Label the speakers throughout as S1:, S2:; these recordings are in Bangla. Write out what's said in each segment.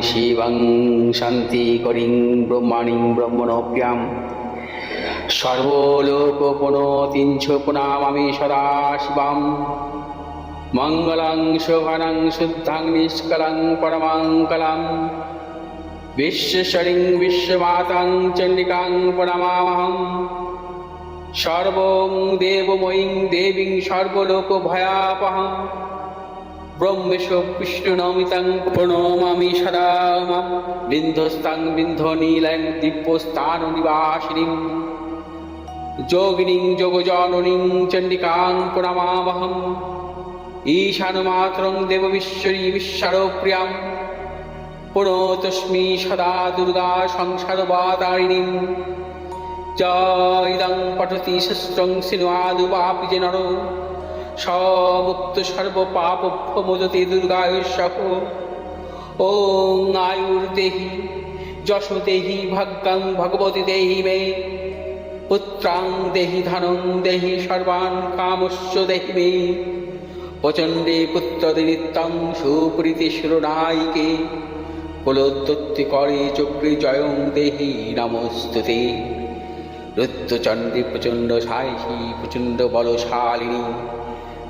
S1: শিবং শান্তিকরিং ব্রহ্মাণীং ব্রহ্মণভ্যাম সর্বলোকোপনতিঞ্ছোপনামামি সদা শিবাম মঙ্গলং শোভনং শুদ্ধাং নিষ্কলং পরমঙ্কলং বিশ্বশরিং বিশ্বমাতাং চণ্ডিকাং পরমামহং সর্বং দেবময়ীং দেবীং সর্বলোকভয়াপহং ব্রহ্মেশ বিষ্ণুনমিতাং প্রণমামি সদা মাম বিন্ধস্তাং বিন্ধনীলং দিব্যস্থান নিবাসিনীং যোগিনীং যোগজননীং চণ্ডিকাং প্রণমামহম। ঈশানমাত্রং দেববিশ্বরী বিশ্বরপ্রিয়াম। পুনতস্মি সদা দুর্গা সংসারবাদারিণীং চ ইদং পঠতি শস্ত্রং সমুক্ত সর্বপাপভ্যমোদতে দুর্গায়ুষহ ওং যশ দেহি ভাগ্যাং ভগবতী দেহি মে। পুত্রাং দেহি ধনং দেহি সর্বান কামস্য দেহি মে। প্রচণ্ডে পুত্রদে নিত্যং সুপ্রীতি শিরোনায়িকে। কুলোদ্যুক্তি করে চক্রে জয়ং দেহি নমস্তুতে। রুদ্রচণ্ডী প্রচণ্ড সাহসী, প্রচণ্ড বলশালিনী।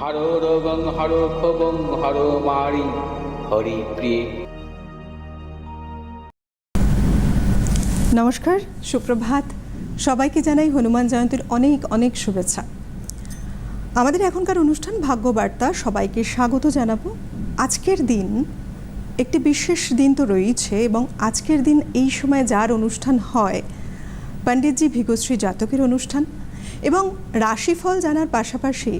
S1: হর রোগং হর ক্ষোভং, হর মারি, হরি প্রিয়ে।
S2: নমস্কার, সুপ্রভাত। সবাইকে জানাই হনুমান জয়ন্তীর অনেক অনেক শুভেচ্ছা। আমাদের এখনকার অনুষ্ঠান ভাগ্যবার্তা, সবাইকে স্বাগত জানাব। আজকের দিন একটি বিশেষ দিন তো রয়েছে এবং আজকের দিন এই সময় যার অনুষ্ঠান হয়, পণ্ডিতজি ভিগশ্রী জাতকের অনুষ্ঠান এবং রাশিফল জানার পাশাপাশি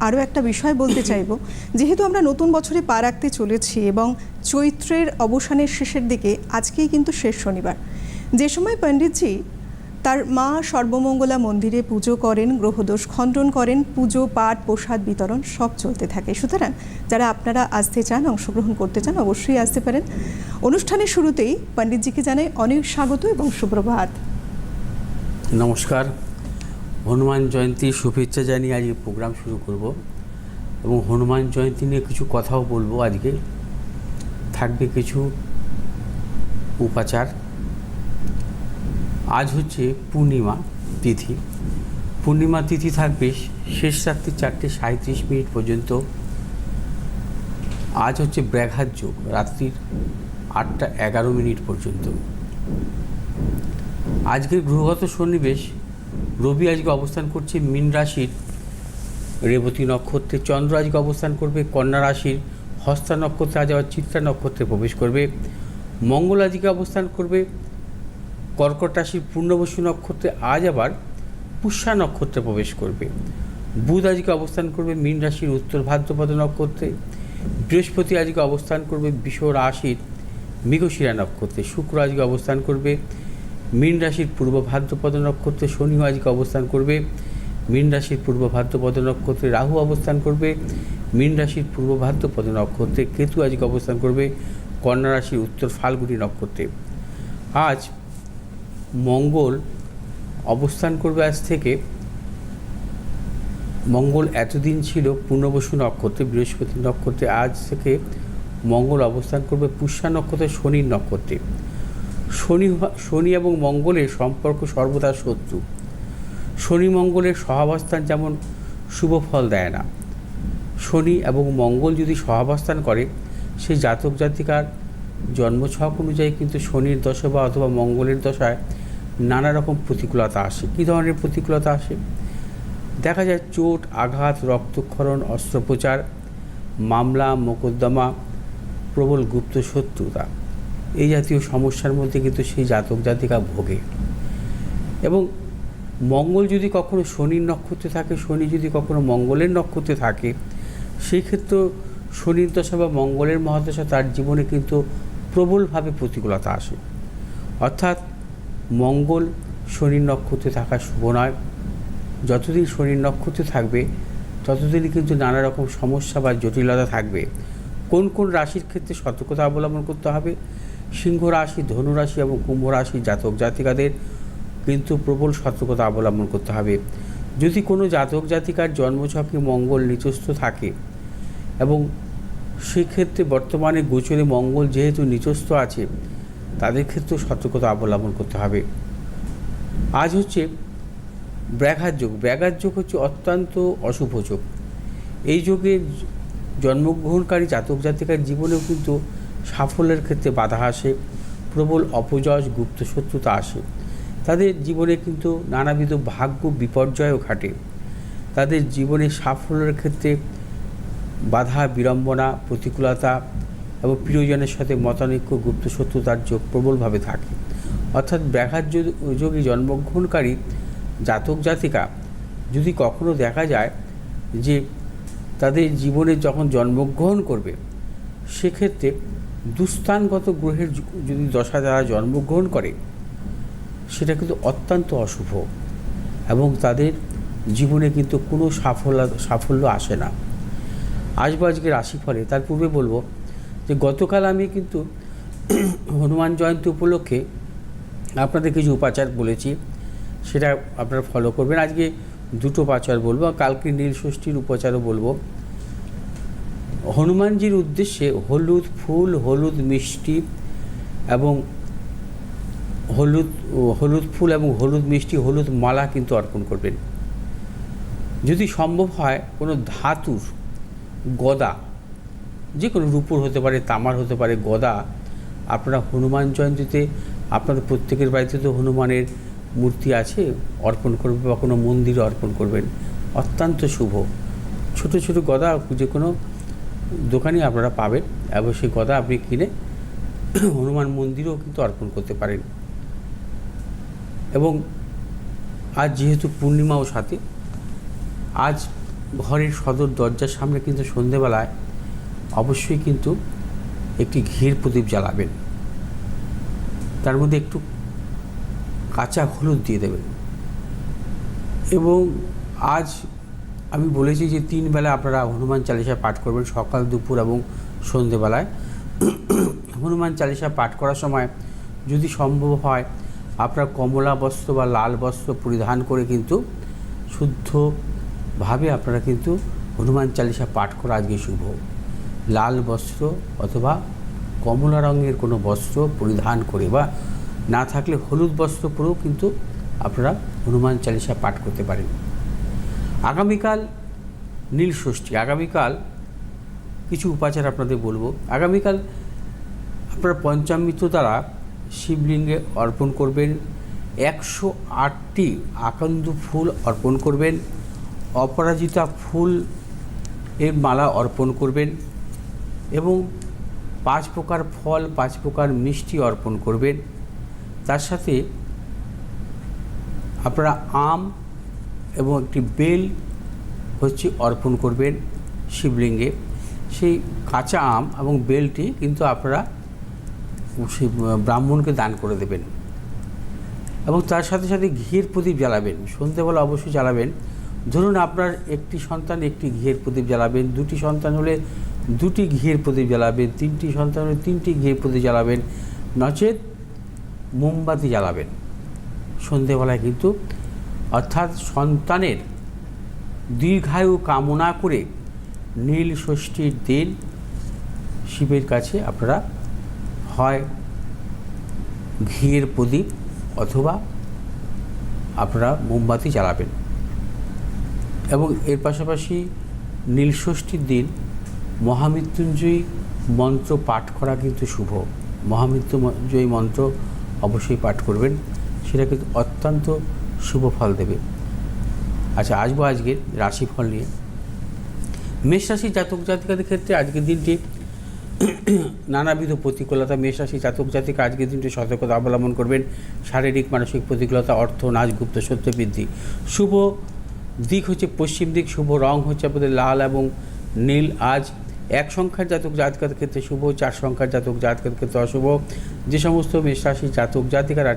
S2: আরও একটা বিষয় বলতে চাইব। যেহেতু আমরা নতুন বছরে পা রাখতে চলেছি এবং চৈত্রের অবসানের শেষের দিকে আজকেই কিন্তু শেষ শনিবার। যে সময় পণ্ডিতজি তার মা সর্বমঙ্গলা মন্দিরে পুজো করেন গ্রহদোষ খণ্ডন করেন পুজো পাঠ প্রসাদ বিতরণ সব চলতে থাকে। সুতরাং যারা আপনারা আসতে চান অংশগ্রহণ করতে চান অবশ্যই আসতে পারেন। অনুষ্ঠানের শুরুতেই পণ্ডিতজিকে জানাই অনেক স্বাগত এবং সুপ্রভাত।
S1: নমস্কার। হনুমান জয়ন্তী শুভেচ্ছা জানিয়ে আজকে প্রোগ্রাম শুরু করব এবং হনুমান জয়ন্তী নিয়ে কিছু কথাও বলব আজকে। থাকবে কিছু উপাচার। আজ হচ্ছে পূর্ণিমা তিথি। পূর্ণিমা তিথি থাকবে শেষ রাত্রি চারটে সাঁত্রিশ মিনিট পর্যন্ত। আজ হচ্ছে ব্যাঘাত যোগ, রাত্রির আটটা এগারো মিনিট পর্যন্ত। আজকের গ্রহগত সন্নিবেশ রবি আজকে অবস্থান করছে মীন রাশির। রেবতী নক্ষত্রে চন্দ্র আজকে অবস্থান করবে, কন্যা রাশির হস্তা নক্ষত্রে, আজ আবার চিত্রা নক্ষত্রে প্রবেশ করবে। মঙ্গল আজকে অবস্থান করবে, কর্কট রাশির পূর্ণবসু নক্ষত্রে, আজ আবার পুষ্যা নক্ষত্রে প্রবেশ করবে। বুধ আজকে অবস্থান করবে মীন রাশির উত্তর ভাদ্রপদ নক্ষত্রে। বৃহস্পতি আজকে অবস্থান করবে বিষ রাশির মৃগশিরা নক্ষত্রে। শুক্র আজকে অবস্থান করবে মীন রাশির পূর্ব ভাদ্রপদ নক্ষত্রে শনিও আজকে অবস্থান করবে। মীন রাশির পূর্ব ভাদ্রপদ নক্ষত্রে রাহু অবস্থান করবে। মীন রাশির পূর্ব ভাদ্রপদ নক্ষত্রে কেতু আজকে অবস্থান করবে। কন্যা রাশির উত্তর ফাল্গুনি নক্ষত্রে। আজ মঙ্গল অবস্থান করবে আজ থেকে। মঙ্গল এতদিন ছিল পূর্ণবসু নক্ষত্রে, বৃহস্পতি নক্ষত্রে, আজ থেকে মঙ্গল অবস্থান করবে পুষ্যা নক্ষত্রে, শনির নক্ষত্রে। শনি শনি এবং মঙ্গলের সম্পর্ক সর্বদা শত্রু। শনি মঙ্গলের সহাবস্থান যেমন শুভ ফল দেয় না। শনি এবং মঙ্গল যদি সহাবস্থান করে সেই জাতক জাতিকার জন্মছক অনুযায়ী কিন্তু শনির দশা বা অথবা মঙ্গলের দশায় নানা রকম প্রতিকূলতা আসে। কী ধরনের প্রতিকূলতা আসে? দেখা যায় চোট, আঘাত, রক্তক্ষরণ, অস্ত্রোপচার, মামলা, মোকদ্দমা, প্রবল গুপ্ত শত্রুতা। এই জাতীয় সমস্যার মধ্যে কিন্তু সেই জাতক জাতিকা ভোগে। এবং মঙ্গল যদি কখনো শনির নক্ষত্রে থাকে, শনি যদি কখনো মঙ্গলের নক্ষত্রে থাকে, সেই ক্ষেত্রে শনির দশা বা মঙ্গলের মহাদশা তার জীবনে কিন্তু প্রবলভাবে প্রতিকূলতা আসে। অর্থাৎ মঙ্গল শনির নক্ষত্রে থাকা শুভ নয়। যতদিন শনির নক্ষত্রে থাকবে, ততদিনই কিন্তু নানা রকম সমস্যা বা জটিলতা থাকবে। কোন কোন রাশির ক্ষেত্রে সতর্কতা অবলম্বন করতে হবে? সিংহ রাশি ধনুরাশি এবং কুম্ভ রাশি জাতক জাতিকাদের কিন্তু প্রবল সতর্কতা অবলম্বন করতে হবে। যদি কোনো জাতক জাতিকার জন্মছকে মঙ্গল নিচস্থ থাকে এবং সেক্ষেত্রে বর্তমানে গোচরে মঙ্গল যেহেতু নিচস্থ আছে, তাদের ক্ষেত্রেও সতর্কতা অবলম্বন করতে হবে। আজ হচ্ছে ব্যাঘাত যোগ। ব্যাঘাত যোগ হচ্ছে অত্যন্ত অশুভ যোগ। এই যোগে জন্মগ্রহণকারী জাতক জাতিকার জীবনেও কিন্তু সাফল্যের ক্ষেত্রে বাধা আসে, প্রবল অপযশ, গুপ্ত শত্রুতা আসে। তাদের জীবনে কিন্তু নানাবিধ ভাগ্য বিপর্যয়ও ঘটে। তাদের জীবনে সাফল্যের ক্ষেত্রে বাধা, বিড়ম্বনা, প্রতিকূলতা এবং প্রিয়জনের সাথে মতানৈক্য, গুপ্ত শত্রুতার যোগ প্রবলভাবে থাকে। অর্থাৎ ব্যাঘাত যোগে জন্মগ্রহণকারী জাতক, জাতিকা যদি কখনো দেখা যায় যে তাদের জীবনে যখন জন্মগ্রহণ করবে, সেক্ষেত্রে দুস্থানগত গ্রহের যদি দশা দ্বারা জন্মগ্রহণ করে, সেটা কিন্তু অত্যন্ত অশুভ এবং তাদের জীবনে কিন্তু কোনো সাফল্য সাফল্য আসে না। আসব আজকে রাশিফলে, তার পূর্বে বলব যে গতকাল আমি কিন্তু হনুমান জয়ন্তী উপলক্ষে আপনাদের কিছু উপাচার বলেছি, সেটা আপনারা ফলো করবেন। আজকে দুটো উপাচার বলব, কালকে নীল ষষ্ঠীর উপাচারও বলব। হনুমানজির উদ্দেশ্যে হলুদ ফুল, হলুদ মিষ্টি এবং হলুদ হলুদ ফুল এবং হলুদ মিষ্টি, হলুদ মালা কিন্তু অর্পণ করবেন। যদি সম্ভব হয়, কোনো ধাতুর গদা যে কোনো রূপোর হতে পারে, তামার হতে পারে, গদা, আপনারা হনুমান জয়ন্তীতে, আপনার প্রত্যেকের বাড়িতে তো হনুমানের মূর্তি আছে, অর্পণ করবে বা কোনো মন্দিরে অর্পণ করবেন। অত্যন্ত শুভ। ছোট ছোট গদা যে কোনো দোকানে আপনারা পাবেন। এবং সেই গদা আপনি কিনে হনুমান মন্দিরেও কিন্তু অর্পণ করতে পারেন। এবং আজ যেহেতু পূর্ণিমাও সাথে, আজ ঘরের সদর দরজার সামনে কিন্তু সন্ধেবেলায় অবশ্যই কিন্তু একটি ঘির প্রদীপ জ্বালাবেন। তার মধ্যে একটু কাঁচা হলুদ দিয়ে দেবেন। এবং আজ আমি বলেছি যে তিন বেলা আপনারা হনুমান চালিসা পাঠ করবেন সকাল, দুপুর এবং সন্ধেবেলায়। হনুমান চালিসা পাঠ করার সময় যদি সম্ভব হয়, আপনার কমলা বস্ত্র বা লাল বস্ত্র পরিধান করে কিন্তু শুদ্ধভাবে আপনারা কিন্তু হনুমান চালিসা পাঠ করা আজকে শুভ। লাল বস্ত্র অথবা কমলা রঙের কোনো বস্ত্র পরিধান করে বা না থাকলে হলুদ বস্ত্র পরেও কিন্তু আপনারা হনুমান চালিসা পাঠ করতে পারেন। আগামীকাল নীল ষষ্ঠী, আগামীকাল কিছু উপাচার আপনাদের বলব। আগামীকাল আপনারা পঞ্চামৃত দ্বারা শিবলিঙ্গে অর্পণ করবেন, একশো আটটি আকন্দ ফুল অর্পণ করবেন, অপরাজিতা ফুল এর মালা অর্পণ করবেন এবং পাঁচ প্রকার ফল, পাঁচ প্রকার মিষ্টি অর্পণ করবেন। তার সাথে আপনারা আম এবং একটি বেল হচ্ছে অর্পণ করবেন শিবলিঙ্গে। সেই কাঁচা আম এবং বেলটি কিন্তু আপনারা সেই ব্রাহ্মণকে দান করে দেবেন। এবং তার সাথে সাথে ঘিয়ের প্রদীপ জ্বালাবেন। সন্ধ্যেবেলা অবশ্যই জ্বালাবেন। ধরুন আপনার একটি সন্তান একটি ঘিয়ের প্রদীপ জ্বালাবেন, দুটি সন্তান হলে দুটি ঘিয়ের প্রদীপ জ্বালাবেন, তিনটি সন্তান হলে তিনটি ঘিয়ের প্রদীপ জ্বালাবেন, নচেত মোমবাতি জ্বালাবেন। সন্ধেবেলায় কিন্তু অর্থাৎ সন্তানের দীর্ঘায়ু কামনা করে নীল ষষ্ঠীর দিন শিবের কাছে আপনারা হয় ঘিয়ের প্রদীপ অথবা আপনারা মোমবাতি জ্বালাবেন। এবং এর পাশাপাশি নীলষষ্ঠীর দিন মহামৃত্যুঞ্জয়ী মন্ত্র পাঠ করা কিন্তু শুভ। মহামৃত্যুঞ্জয়ী মন্ত্র অবশ্যই পাঠ করবেন। সেটা কিন্তু অত্যন্ত শুভ ফল দেবে। আচ্ছা আসব আজকের রাশিফল নিয়ে। মেষ রাশি জাতক জাতিকাদের ক্ষেত্রে আজকের দিনটি নানাবিধ প্রতিকূলতা। মেষ রাশি জাতক জাতিকা আজকের দিনটি সতর্কতা অবলম্বন করবেন। শারীরিক, মানসিক প্রতিকূলতা, অর্থ, নাচ, গুপ্ত সত্য বৃদ্ধি। শুভ দিক হচ্ছে পশ্চিম দিক, শুভ রং হচ্ছে আপনাদের লাল এবং নীল। আজ এক সংখ্যার জাতক জাতকের ক্ষেত্রে শুভ, চার সংখ্যার জাতক জাতকের ক্ষেত্রে অশুভ। যে সমস্ত মেষ রাশি জাতক জাতিকারা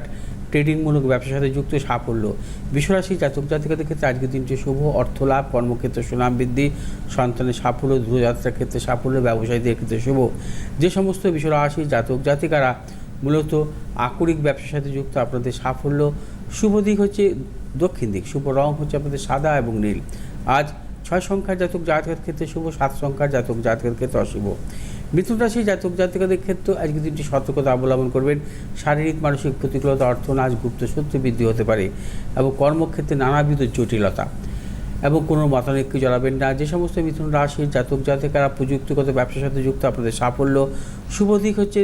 S1: ট্রেডিংমূলক ব্যবসার সাথে যুক্ত সাফল্য। বিশ্বরাশি জাতক জাতিকাদের ক্ষেত্রে আজকের দিনটি শুভ, অর্থ লাভ, কর্মক্ষেত্রে সুনাম বৃদ্ধি, সন্তানের সাফল্য দূরযাত্রার ক্ষেত্রে সাফল্য, ব্যবসায়ীদের ক্ষেত্রে শুভ। যে সমস্ত বিশ্বরাশি জাতক জাতিকারা মূলত আকরিক ব্যবসার সাথে যুক্ত আপনাদের সাফল্য, শুভ দিক হচ্ছে দক্ষিণ দিক, শুভ রং হচ্ছে আপনাদের সাদা এবং নীল। আজ ছয় সংখ্যার জাতক জাতকের ক্ষেত্রে শুভ, সাত সংখ্যার জাতক জাতকের ক্ষেত্রে অশুভ। মিথুন রাশি জাতক জাতিকাদের ক্ষেত্রে আজকে দিনটি সতর্কতা অবলম্বন করবেন। শারীরিক, মানসিক প্রতিকূলতা, অর্থনাশ, গুপ্ত সত্য বৃদ্ধি হতে পারে এবং কর্মক্ষেত্রে নানাবিধ জটিলতা এবং কোনো মতানৈক্য জড়াবেন না। যে সমস্ত মিথুন রাশির জাতক জাতিকারা প্রযুক্তিগত ব্যবসার সাথে যুক্ত, আপনাদের সাফল্য, শুভ দিক হচ্ছে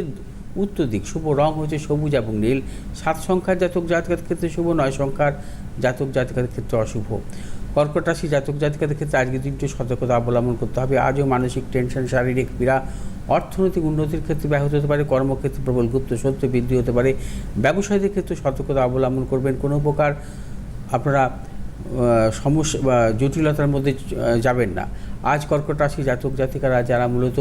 S1: উত্তর দিক, শুভ রং হচ্ছে সবুজ এবং নীল। সাত সংখ্যার জাতক জাতকের ক্ষেত্রে শুভ, নয় সংখ্যার জাতক জাতিকাদের ক্ষেত্রে অশুভ। কর্কট রাশি জাতক জাতিকাদের ক্ষেত্রে আজকের দিনটি সতর্কতা অবলম্বন করতে হবে। আজও মানসিক টেনশন, শারীরিক পীড়া, অর্থনৈতিক উন্নতির ক্ষেত্রে ব্যাহত হতে পারে, কর্মক্ষেত্রে প্রবল গুপ্ত সত্য বৃদ্ধি হতে পারে। ব্যবসায়ীদের ক্ষেত্রে সতর্কতা অবলম্বন করবেন। কোনো প্রকার আপনারা সমস্যা বা জটিলতার মধ্যে যাবেন না। আজ কর্কট রাশি জাতক জাতিকারা যারা মূলত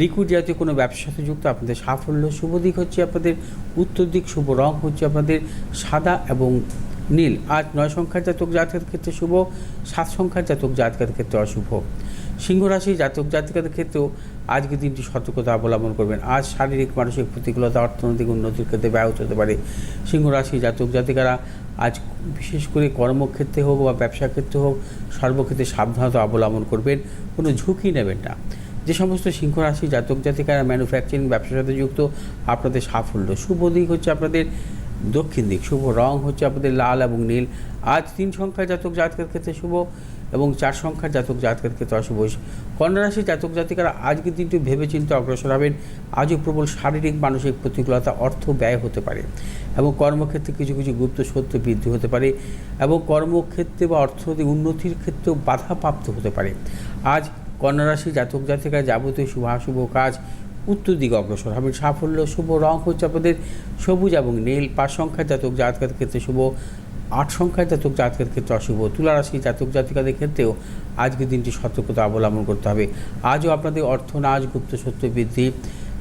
S1: লিকুইড জাতীয় কোনো ব্যবসার সাথে যুক্ত, আপনাদের সাফল্য শুভ দিক হচ্ছে আপনাদের, উত্তর দিক শুভ রং হচ্ছে আপনাদের সাদা এবং নীল, আজ নয় সংখ্যার জাতক জাতকের ক্ষেত্রে শুভ, সাত সংখ্যার জাতক জাতকের ক্ষেত্রে অশুভ। সিংহ রাশি জাতক জাতিকাদের ক্ষেত্রেও আজকের দিনটি সতর্কতা অবলম্বন করবেন। আজ শারীরিক, মানসিক প্রতিকূলতা, অর্থনৈতিক উন্নতির ক্ষেত্রে ব্যাহত হতে পারে। সিংহ রাশি জাতক জাতিকারা আজ বিশেষ করে কর্মক্ষেত্রে হোক বা ব্যবসা ক্ষেত্রে হোক, সর্বক্ষেত্রে সাবধানতা অবলম্বন করবেন, কোনো ঝুঁকি নেবেন না। যে সমস্ত সিংহ রাশি জাতক জাতিকারা ম্যানুফ্যাকচারিং ব্যবসার সাথে যুক্ত, আপনাদের সাফল্য। শুভ দিক হচ্ছে আপনাদের দক্ষিণ দিক, শুভ। রং হচ্ছে আপনাদের লাল এবং নীল। আজ তিন সংখ্যার জাতক জাতকের ক্ষেত্রে শুভ এবং চার সংখ্যার জাতক জাতকের ক্ষেত্রে অশুভ। কন্যা রাশি জাতক জাতিকারা আজকের দিনটি ভেবে চিন্তে অগ্রসর হবেন। আজও প্রবল শারীরিক, মানসিক প্রতিকূলতা, অর্থ ব্যয় হতে পারে এবং কর্মক্ষেত্রে কিছু কিছু গুপ্ত সত্য বৃদ্ধি হতে পারে এবং কর্মক্ষেত্রে বা অর্থনৈতিক উন্নতির ক্ষেত্রেও বাধাপ্রাপ্ত হতে পারে। আজ কন্যারাশি জাতক জাতিকা যাবতীয় শুভাশুভ কাজ উত্তর দিকে অগ্রসর হবেন সাফল্য, শুভ রং হচ্ছে আপনাদের সবুজ এবং নীল। পাঁচ সংখ্যায় জাতক জাতকের ক্ষেত্রে শুভ, আট সংখ্যায় জাতক জাতকের ক্ষেত্রে অশুভ। তুলা রাশি জাতক জাতিকাদের ক্ষেত্রেও আজকের দিনটি সতর্কতা অবলম্বন করতে হবে। আজও আপনাদের অর্থ নাচ গুপ্ত সত্য বৃদ্ধি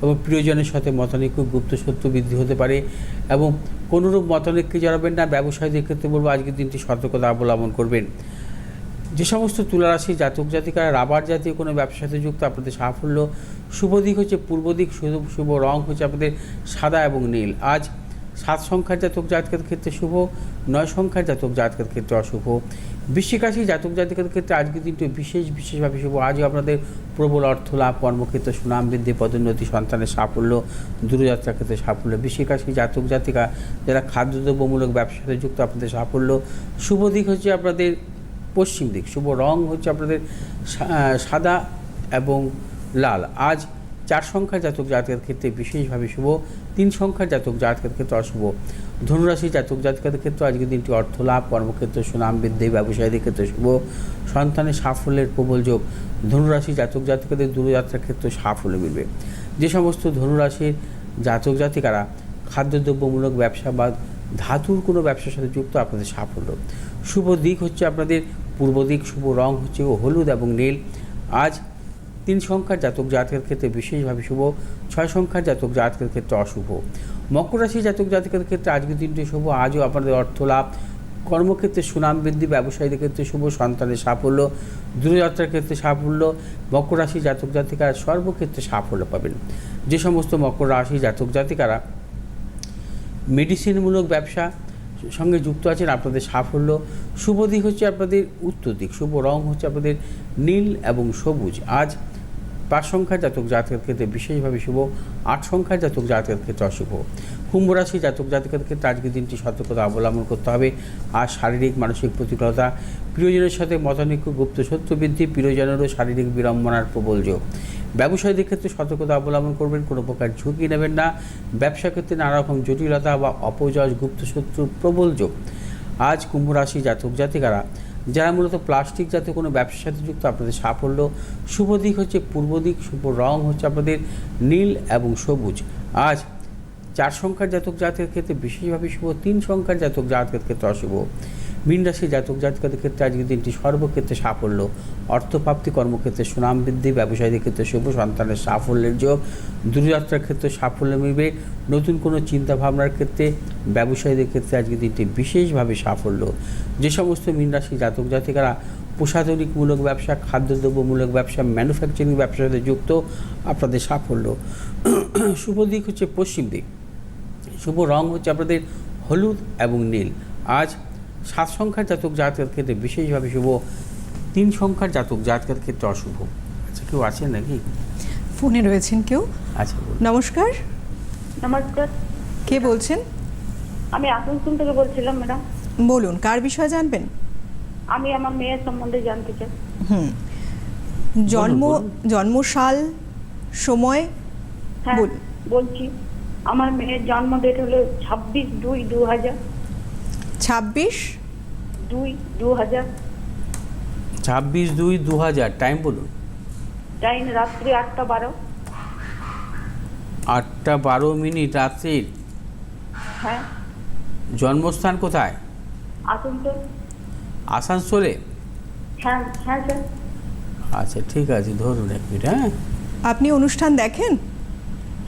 S1: এবং প্রিয়জনের সাথে মতানৈক্য, গুপ্ত সত্য বৃদ্ধি হতে পারে এবং কোনোরূপ মতানৈক্যে জড়াবেন না, ব্যবসায়ীদের ক্ষেত্রে বলব আজকের দিনটি সতর্কতা অবলম্বন করবেন। যে সমস্ত তুলারাশি জাতক জাতিকারা, রাবার জাতীয় কোনো ব্যবসার সাথে যুক্ত, আপনাদের সাফল্য শুভ দিক হচ্ছে পূর্ব দিক শুভ রং হচ্ছে আপনাদের সাদা এবং নীল। আজ সাত সংখ্যার জাতক জাতকের ক্ষেত্রে শুভ, নয় সংখ্যার জাতক জাতকের ক্ষেত্রে অশুভ। বৃশ্চিক জাতক জাতিকের ক্ষেত্রে আজকের দিনটি বিশেষ, বিশেষভাবে শুভ। আজও আপনাদের প্রবল অর্থ লাভ, কর্মক্ষেত্রে সুনাম বৃদ্ধি, পদোন্নতি, সন্তানের সাফল্য, দূরযাত্রার ক্ষেত্রে সাফল্য। বৃশ্চিক জাতক জাতিকা যারা খাদ্যদ্রব্যমূলক ব্যবসার সাথে যুক্ত, আপনাদের সাফল্য। শুভ দিক হচ্ছে আপনাদের পশ্চিম দিক। শুভ রং হচ্ছে আপনাদের সাদা এবং লাল। আজ চার সংখ্যার জাতক জাতকের ক্ষেত্রে বিশেষভাবে শুভ, তিন সংখ্যার জাতক জাতকের ক্ষেত্রে অশুভ। ধনুরাশি জাতক জাতকের ক্ষেত্রে আজকের দিনটি অর্থ লাভ কর্মক্ষেত্রে, সুনাম বৃদ্ধি, ব্যবসায়ীদের ক্ষেত্রে শুভ, সন্তানের সাফল্যের প্রবল যোগ। ধনুরাশি জাতক জাতিকাদের দূরযাত্রার ক্ষেত্রে সাফল্য মিলবে। যে সমস্ত ধনুরাশির জাতক জাতিকারা খাদ্যদ্রব্যমূলক ব্যবসা বা ধাতুর কোনো ব্যবসার সাথে যুক্ত, আপনাদের সাফল্য। শুভ দিক হচ্ছে আপনাদের পূর্ব দিক, শুভ রং হচ্ছে হলুদ এবং নীল। আজ তিন সংখ্যার জাতক জাতকের ক্ষেত্রে বিশেষভাবে শুভ, ছয় সংখ্যার জাতক জাতকের ক্ষেত্রে অশুভ। মকর রাশি জাতক জাতকের ক্ষেত্রে আজকের দিনটি শুভ, আজও আপনাদের অর্থ লাভ। কর্মক্ষেত্রে সুনাম বৃদ্ধি, ব্যবসায়ীদের ক্ষেত্রে শুভ, সন্তানের সাফল্য, দূরযাত্রার ক্ষেত্রে সাফল্য, মকর রাশি জাতক জাতিকারা সর্বক্ষেত্রে সাফল্য পাবেন। যে সমস্ত মকর রাশি জাতক জাতিকারা মেডিসিনমূলক ব্যবসা সঙ্গে যুক্ত আছেন আপনাদের সাফল্য। শুভ দিক হচ্ছে আপনাদের উত্তর দিক, শুভ রং হচ্ছে আপনাদের নীল এবং সবুজ। আজ পাঁচ সংখ্যার জাতক জাতকের ক্ষেত্রে বিশেষভাবে শুভ, আট সংখ্যার জাতক জাতকের ক্ষেত্রে অশুভ। কুম্ভ রাশি জাতক জাতকের ক্ষেত্রে আজকের দিনটি সতর্কতা অবলম্বন করতে হবে। আর শারীরিক, মানসিক প্রতিকূলতা, প্রিয়জনের সাথে মতানৈক্য, গুপ্ত সত্য বৃদ্ধি, প্রিয়জনেরও শারীরিক বিড়ম্বনার প্রবল যোগ। ব্যবসায়ীদের ক্ষেত্রে সতর্কতা অবলম্বন করবেন, কোনো প্রকার ঝুঁকি নেবেন না। ব্যবসা ক্ষেত্রে নানা রকম জটিলতা বা অপজয় গুপ্ত শত্রুর প্রবল যোগ। আজ কুম্ভ রাশি জাতক জাতিকারা, যারা মূলত প্লাস্টিক জাতীয় কোনো ব্যবসার সাথে যুক্ত, আপনাদের সাফল্য, শুভ দিক হচ্ছে পূর্ব দিক, শুভ রং হচ্ছে আপনাদের নীল এবং সবুজ। আজ চার সংখ্যার জাতক জাতকের ক্ষেত্রে বিশেষভাবে শুভ, তিন সংখ্যার জাতক জাতকের ক্ষেত্রে অশুভ। মীন রাশি জাতক জাতকের ক্ষেত্রে আজকের দিনটি সর্বক্ষেত্রে সাফল্য। অর্থপ্রাপ্তি কর্মক্ষেত্রে সুনাম বৃদ্ধি, ব্যবসায়ীদের ক্ষেত্রে শুভ সন্তানের সাফল্যের যোগ, দূরযাত্রার ক্ষেত্রে সাফল্য মিলবে। নতুন কোনো চিন্তা ভাবনার ক্ষেত্রে ব্যবসায়ীদের ক্ষেত্রে আজকের দিনটি বিশেষভাবে সাফল্য। যে সমস্ত মীন রাশি জাতক জাতিকারা প্রসাধনিকমূলক ব্যবসা, খাদ্যদ্রব্যমূলক ব্যবসা ম্যানুফ্যাকচারিং ব্যবসার সাথে যুক্ত, আপনাদের সাফল্য। শুভ দিক হচ্ছে পশ্চিম দিক। শুভ রং হচ্ছে আপনাদের হলুদ এবং নীল। আজ সাত সংখ্যার জাতক জাতকের ক্ষেত্রে বিশেষভাবে শুভ তিন সংখ্যার জাতক জাতকের ক্ষেত্রে অশুভ। আচ্ছা কেউ আছেন নাকি?
S2: ফোনে রয়েছেন কেউ?
S1: আচ্ছা
S2: নমস্কার।
S3: নমস্কার।
S2: কে বলছেন?
S3: আমি আসানসোল থেকে বলছিলাম ম্যাডাম।
S2: বলুন কার বিষয়ে জানবেন?
S3: আমি আমার মেয়ের সম্বন্ধে জানতে চাই।
S2: হুম। জন্ম। জন্মসাল সময়?
S3: হ্যাঁ
S2: বলুন।
S3: বলছি আমার মেয়ের জন্ম ডেট হলো ছাব্বিশ দুই দু হাজার
S2: ছাব্বিশ?
S3: দুই দু হাজার
S1: ছাব্বিশ দুই দু হাজার টাইম বলুন।
S3: টাইম রাত্রি আটটা বারো।
S1: আটটা বারো মিনিট রাত্রির।
S3: হ্যাঁ।
S1: জন্মস্থান কোথায়?
S3: আসানসোল।
S1: আসানসোলে?
S3: হ্যাঁ হ্যাঁ স্যার।
S1: আচ্ছা ঠিক আছে ধরুন এক মিনিট হ্যাঁ।
S2: আপনি অনুষ্ঠান দেখেন?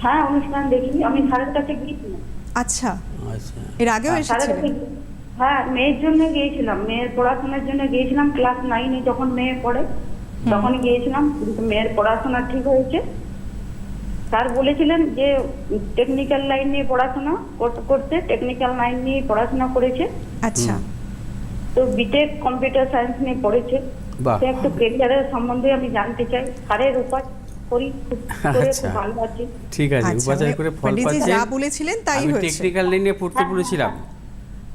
S3: হ্যাঁ অনুষ্ঠান দেখি আমি স্যারের কাছে গিয়েছিলাম।
S2: আচ্ছা।
S1: আচ্ছা।
S2: এর আগেও
S3: স্যারের
S2: এসেছিলেন?
S3: হ্যাঁ মেয়ের জন্য গিয়েছিলাম। মেয়ের পড়াশোনার জন্য গিয়েছিলাম ক্লাস নাইনে যখন মেয়ে পড়ে তখন গিয়েছিলাম কিন্তু মেয়ের পড়াশোনা ঠিক হয়েছে। স্যার বলেছিলেন যে টেকনিক্যাল লাইন নিয়ে পড়াশোনা কর- করতে টেকনিক্যাল লাইন নিয়ে পড়াশোনা করেছে।
S2: আচ্ছা।
S3: তো বিটেক কম্পিউটার সায়েন্স নিয়ে পড়েছে। সে একটু কেরিয়ারের সম্বন্ধে আমি জানতে চাই। স্যারের উপায় করি খুব করে
S1: আচ্ছা।
S3: খুব ভালো আছি।
S1: ঠিক আছে
S2: আচ্ছা,
S1: উপাচার
S2: মানে
S1: করে ফল পাচ্ছে।
S2: যা বলেছিলেন তাই হয়েছে।
S1: টেকনিক্যাল লাইনে পড়তে
S3: হ্যাঁ,
S1: বলেছিলাম।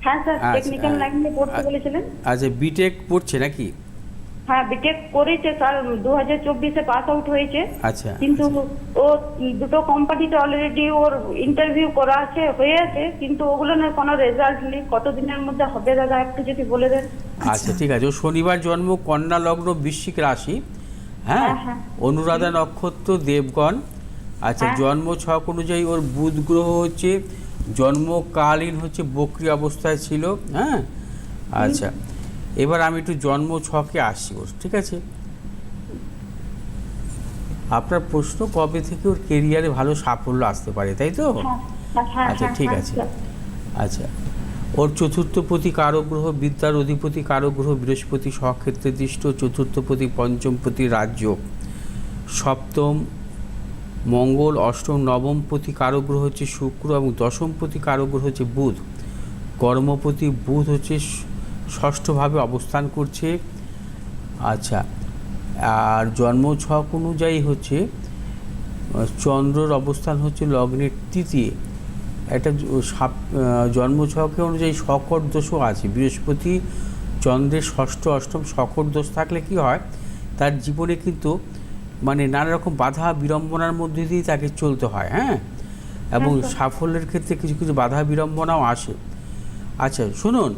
S3: হ্যাঁ স্যার
S1: আচ্ছা,
S3: টেকনিক্যাল লাইন নিয়ে পড়তে
S1: আচ্ছা।
S3: বলেছিলেন।
S1: আচ্ছা বিটেক পড়ছে নাকি?
S3: হ্যাঁ বিটেক করেছে স্যার দু হাজার চব্বিশে পাস আউট হয়েছে।
S1: আচ্ছা
S3: কিন্তু ও দুটো কোম্পানিতে অলরেডি ওর ইন্টারভিউ করা আছে হয়ে আছে কিন্তু ওগুলো না কোনো রেজাল্ট নেই। কতদিনের মধ্যে হবে দাদা একটু যদি বলে দেন।
S1: আচ্ছা ঠিক আছে। ও শনিবার জন্ম কন্যা লগ্ন বৃশ্চিক রাশি। হ্যাঁ
S3: হ্যাঁ, হ্যাঁ।
S1: অনুরাধা নক্ষত্র দেবগণ। আচ্ছা
S3: হ্যাঁ।
S1: জন্ম ছক অনুযায়ী ওর বুধ গ্রহ হচ্ছে জন্মকালীন হচ্ছে বক্রি অবস্থায় ছিল হ্যাঁ? আচ্ছা এবার আমি একটু জন্ম ছকে আসছি ওর ঠিক আছে? আপনার প্রশ্ন কবে থেকে ওর কেরিয়ারে ভালো সাফল্য আসতে পারে তাই তো?
S3: হ্যাঁ হ্যাঁ, হ্যাঁ
S1: আচ্ছা ঠিক আছে। আচ্ছা ওর চতুর্থপতি কারক গ্রহ বিদ্যার অধিপতি কারক গ্রহ বৃহস্পতি স্বক্ষেত্রে দৃষ্ট চতুর্থপতি পঞ্চমপতি রাজ্য সপ্তম মঙ্গল অষ্টম নবমপতি কারক গ্রহ হচ্ছে শুক্র এবং দশমপতি কারক গ্রহ হচ্ছে বুধ। কর্মপতি বুধ হচ্ছে ষষ্ঠভাবে অবস্থান করছে। আচ্ছা আর জন্ম ছক অনুযায়ী হচ্ছে চন্দ্রর অবস্থান হচ্ছে লগ্নের তৃতীয়। একটা সাপ- আহ, জন্মছকে অনুযায়ী শকর দোষও আছে। বৃহস্পতি চন্দ্রের ষষ্ঠ অষ্টম শকর দোষ থাকলে কি হয়? তার জীবনে কিন্তু মানে নানা রকম বাধা বিড়ম্বনার মধ্যে দিয়ে তাকে চলতে হয় হ্যাঁ? এবং
S3: হ্যাঁ,
S1: সাফল্যের ক্ষেত্রে কিছু কিছু বাধা বিড়ম্বনাও আসে। আচ্ছা শুনুন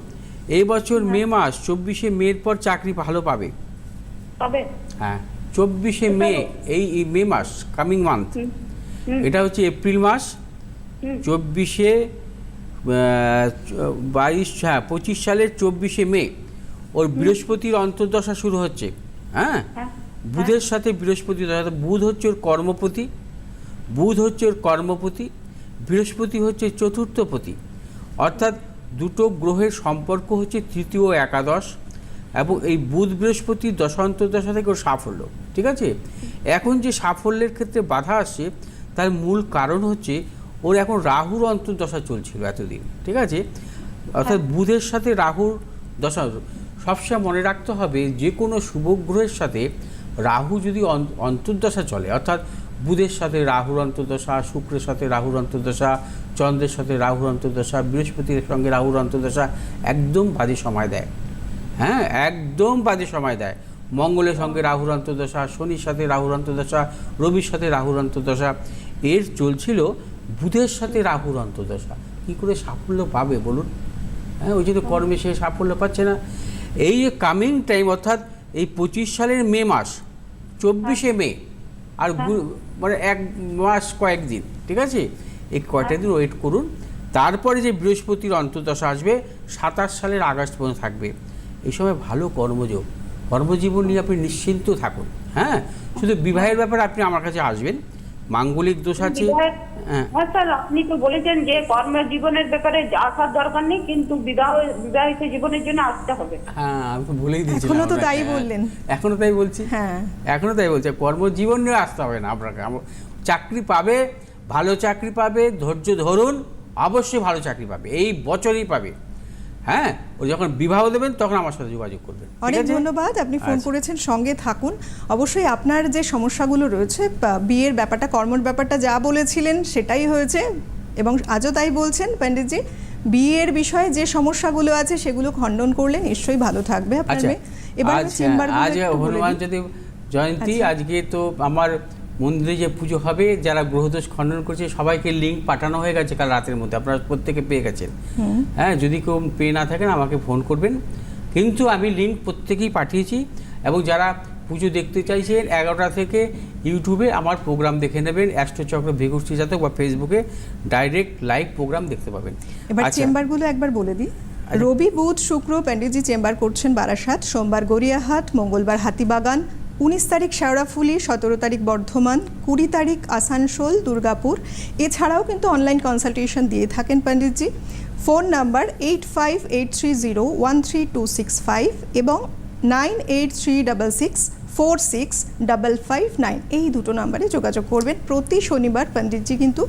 S1: এই বছর মে মাস চব্বিশে মের পর চাকরি ভালো পাবে? হ্যাঁ চব্বিশে মে এই মে মাস কামিং মান্থ এটা হচ্ছে এপ্রিল মাস। চব্বিশে বাইশ হ্যাঁ পঁচিশ সালের চব্বিশে মে ওর বৃহস্পতির অন্তর্দশা শুরু হচ্ছে হ্যাঁ?
S3: হ্যাঁ।
S1: বুধের সাথে বৃহস্পতি দশা অর্থাৎ বুধ হচ্ছে ওর কর্মপতি বুধ হচ্ছে ওর কর্মপতি বৃহস্পতি হচ্ছে চতুর্থপতি অর্থাৎ দুটো গ্রহের সম্পর্ক হচ্ছে তৃতীয় একাদশ এবং এই বুধ বৃহস্পতির দশান্তর্দশা থেকে ওর সাফল্য ঠিক আছে? এখন যে সাফল্যের ক্ষেত্রে বাধা আসছে তার মূল কারণ হচ্ছে ওর এখন রাহুর অন্তর্দশা চলছিল এতদিন ঠিক আছে? অর্থাৎ বুধের সাথে রাহুর দশা সবসময় মনে রাখতে হবে যে কোনো শুভ গ্রহের সাথে রাহু যদি অন্তর্দশা চলে, অর্থাৎ বুধের সাথে রাহুর অন্তর্দশা, শুক্রের সাথে রাহুর অন্তর্দশা, চন্দ্রের সাথে রাহুর অন্তর্দশা, বৃহস্পতির সঙ্গে রাহুর অন্তর্দশা, একদম বাজে সময় দেয়। হ্যাঁ একদম বাজে সময় দেয়। মঙ্গলের সঙ্গে রাহুর অন্তর্দশা, শনির সাথে রাহুর অন্তর্দশা, রবির সাথে রাহুর অন্তর্দশা, এর চলছিল বুধের সাথে রাহুর অন্তর্দশা। কী করে সাফল্য পাবে বলুন? হ্যাঁ ওই জন্য কর্মে সে সাফল্য পাচ্ছে না। এই কামিং টাইম অর্থাৎ এই পঁচিশ সালের মে মাস চব্বিশে মে আর মানে এক মাস কয়েকদিন ঠিক আছে? এই কয়টা দিন ওয়েট করুন। তারপরে যে বৃহস্পতির অন্তর্দশা আসবে সাতাশ সালের আগস্ট পর্যন্ত থাকবে। এই সময় ভালো কর্মযোগ। কর্মজীবন নিয়ে আপনি নিশ্চিন্ত থাকুন হ্যাঁ? শুধু বিবাহের ব্যাপারে আপনি আমার কাছে আসবেন। মাঙ্গলিক দোষ আছে। হ্যাঁ।
S3: হ্যাঁ স্যার আপনি তো বলেছেন যে কর্ম জীবনের ব্যাপারে আসার দরকার নেই কিন্তু বিবাহ বিবাহিত জীবনের জন্য আসতে হবে।
S1: হ্যাঁ আমি তো ভুলেই দিয়েছিলাম
S2: এখনও তো তাই বললেন।
S1: এখনও তাই বলছি?
S2: হ্যাঁ।
S1: এখনও তাই বলছে কর্মজীবন নিয়ে আসতে হবে না আপনাকে। চাকরি পাবে ভালো চাকরি পাবে ধৈর্য ধরুন অবশ্যই ভালো চাকরি পাবে এই বছরই পাবে। হ্যাঁ ও যখন বিবাহ দেবেন তখন আমার সাথে যোগাযোগ করবেন।
S2: অনেক ধন্যবাদ আপনি ফোন
S1: আচ্ছা।
S2: করেছেন সঙ্গে থাকুন। অবশ্যই আপনার যে সমস্যাগুলো রয়েছে বিয়ের ব্যাপারটা কর্মর ব্যাপারটা যা বলেছিলেন সেটাই হয়েছে। এবং আজও তাই বলছেন পণ্ডিতজি বিয়ের বিষয়ে যে সমস্যাগুলো আছে সেগুলো খণ্ডন করলে নিশ্চয়ই ভালো থাকবে আপনার
S1: আচ্ছা।
S2: এবার
S1: আজ হনুমান যদি জয়ন্তী
S2: আচ্ছা।
S1: আজকে তো আমার মন্দিরে যে পুজো হবে যারা গ্রহদোষ খণ্ডন করছে সবাইকে লিঙ্ক পাঠানো হয়ে গেছে কাল রাতের মধ্যে। আপনারা প্রত্যেকে পেয়ে গেছেন। হ্যাঁ যদি কেউ পেয়ে না থাকেন আমাকে ফোন করবেন। কিন্তু আমি লিঙ্ক প্রত্যেকেই পাঠিয়েছি এবং যারা পুজো দেখতে চাইছেন এগারোটা থেকে ইউটিউবে আমার প্রোগ্রাম দেখে নেবেন। অ্যাস্ট্রোচক্র ভিগুষ্ঠী জাতক বা ফেসবুকে ডাইরেক্ট লাইভ প্রোগ্রাম দেখতে পাবেন।
S2: এবার
S1: আচ্ছা।
S2: চেম্বারগুলো একবার বলে দিই। রবি বুধ শুক্র প্যান্ডেজি চেম্বার করছেন বারাসাত সোমবার গড়িয়াহাট মঙ্গলবার হাতিবাগান উনিশ তারিখ শেওড়াফুলি, সতেরো তারিখ বর্ধমান, কুড়ি তারিখ আসানসোল, দুর্গাপুর। এছাড়াও কিন্তু অনলাইন কনসালটেশন দিয়ে থাকেন Panditji. Phone number eight five eight three zero one three two six five এবং nine eight three double six four six double five nine এই দুটো নাম্বারে যোগাযোগ করবেন। প্রতি শনিবার পণ্ডিতজি কিন্তু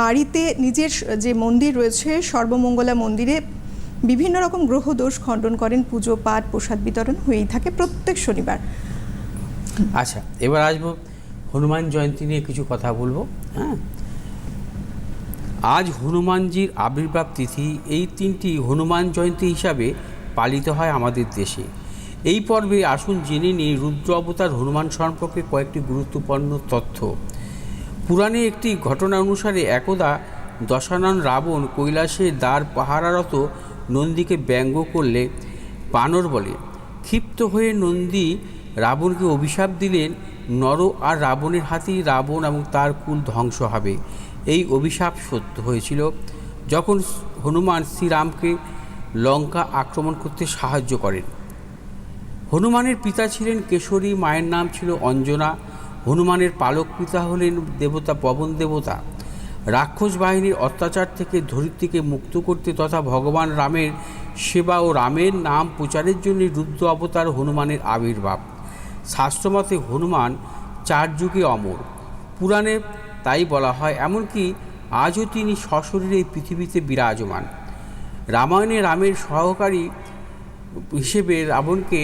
S2: বাড়িতে নিজের যে মন্দির রয়েছে, সর্বমঙ্গলা মন্দিরে বিভিন্ন রকম গ্রহ দোষ খণ্ডন করেন। পুজো পাঠ, প্রসাদ বিতরণ হয়েই থাকে প্রত্যেক শনিবার।
S1: আচ্ছা এবার আসব হনুমান জয়ন্তী নিয়ে কিছু কথা বলব হ্যাঁ? আজ হনুমানজির আবির্ভাব তিথি, এই তিনটি হনুমান জয়ন্তী হিসাবে পালিত হয় আমাদের দেশে। এই পর্বে আসুন জেনে নিই রুদ্র অবতার হনুমান সম্পর্কে কয়েকটি গুরুত্বপূর্ণ তথ্য। পুরাণে একটি ঘটনা অনুসারে একদা দশানন রাবণ কৈলাসে দ্বার পাহারারত নন্দীকে ব্যঙ্গ করলে বানর বলে, ক্ষিপ্ত হয়ে নন্দী রাবণকে অভিশাপ দিলেন, নর আর রাবণের হাতেই রাবণ এবং তার কুল ধ্বংস হবে। এই অভিশাপ সত্য হয়েছিল যখন হনুমান শ্রীরামকে লঙ্কা আক্রমণ করতে সাহায্য করেন। হনুমানের পিতা ছিলেন কেশরী, মায়ের নাম ছিল অঞ্জনা। হনুমানের পালক পিতা হলেন দেবতা পবন দেবতা। রাক্ষস বাহিনীর অত্যাচার থেকে ধরিত্রীকে মুক্ত করতে তথা ভগবান রামের সেবা ও রামের নাম প্রচারের জন্য রুদ্র অবতার হনুমানের আবির্ভাব। শাস্ত্রমতে হনুমান চার যুগে অমর। পুরাণে তাই বলা হয়, এমনকি আজও তিনি সশরীরে এই পৃথিবীতে বিরাজমান। রামায়ণে রামের সহকারী হিসেবে রাবণকে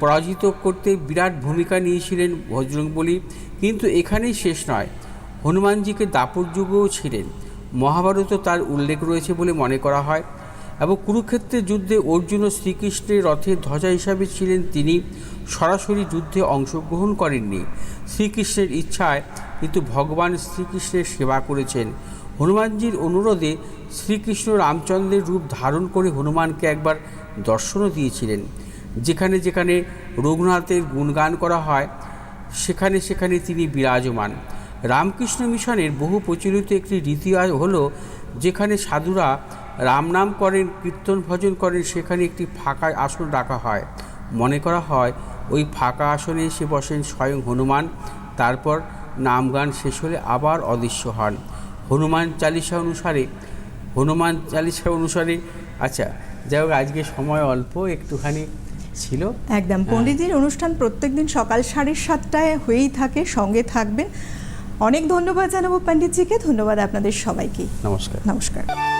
S1: পরাজিত করতে বিরাট ভূমিকা নিয়েছিলেন বজরং বলি, কিন্তু এখানেই শেষ নয়। হনুমানজিকে দাপর যুগেও ছিলেন। মহাভারতও তার উল্লেখ রয়েছে বলে মনে করা হয়। এবং কুরুক্ষেত্রের যুদ্ধে অর্জুন ও শ্রীকৃষ্ণের রথের ধ্বজা হিসাবে ছিলেন তিনি, সরাসরি যুদ্ধে অংশগ্রহণ করেননি। শ্রীকৃষ্ণের ইচ্ছায় কিন্তু ভগবান শ্রীকৃষ্ণের সেবা করেছেন। হনুমানজির অনুরোধে শ্রীকৃষ্ণ রামচন্দ্রের রূপ ধারণ করে হনুমানকে একবার দর্শনও দিয়েছিলেন। যেখানে যেখানে রঘুনাথের গুণগান করা হয়, সেখানে সেখানে তিনি বিরাজমান। রামকৃষ্ণ মিশনের বহু প্রচলিত একটি রীতি হল, যেখানে সাধুরা রাম নাম করেন কীর্তন ভজন করেন সেখানে একটি ফাঁকা আসন রাখা হয়। মনে করা হয় ওই ফাঁকা আসনে এসে বসেন স্বয়ং হনুমান তারপর নাম গান শেষ হলে আবার অদৃশ্য হন। হনুমান চালিসা অনুসারে হনুমান চালিসা অনুসারে আচ্ছা যাই হোক আজকে সময় অল্প একটুখানি ছিল।
S2: একদম পণ্ডিতজির অনুষ্ঠান প্রত্যেক দিন সকাল সাড়ে সাতটায় হয়েই থাকে সঙ্গে থাকবেন। অনেক ধন্যবাদ জানাব পণ্ডিতজিকে ধন্যবাদ আপনাদের সবাইকে।
S1: নমস্কার।
S2: নমস্কার।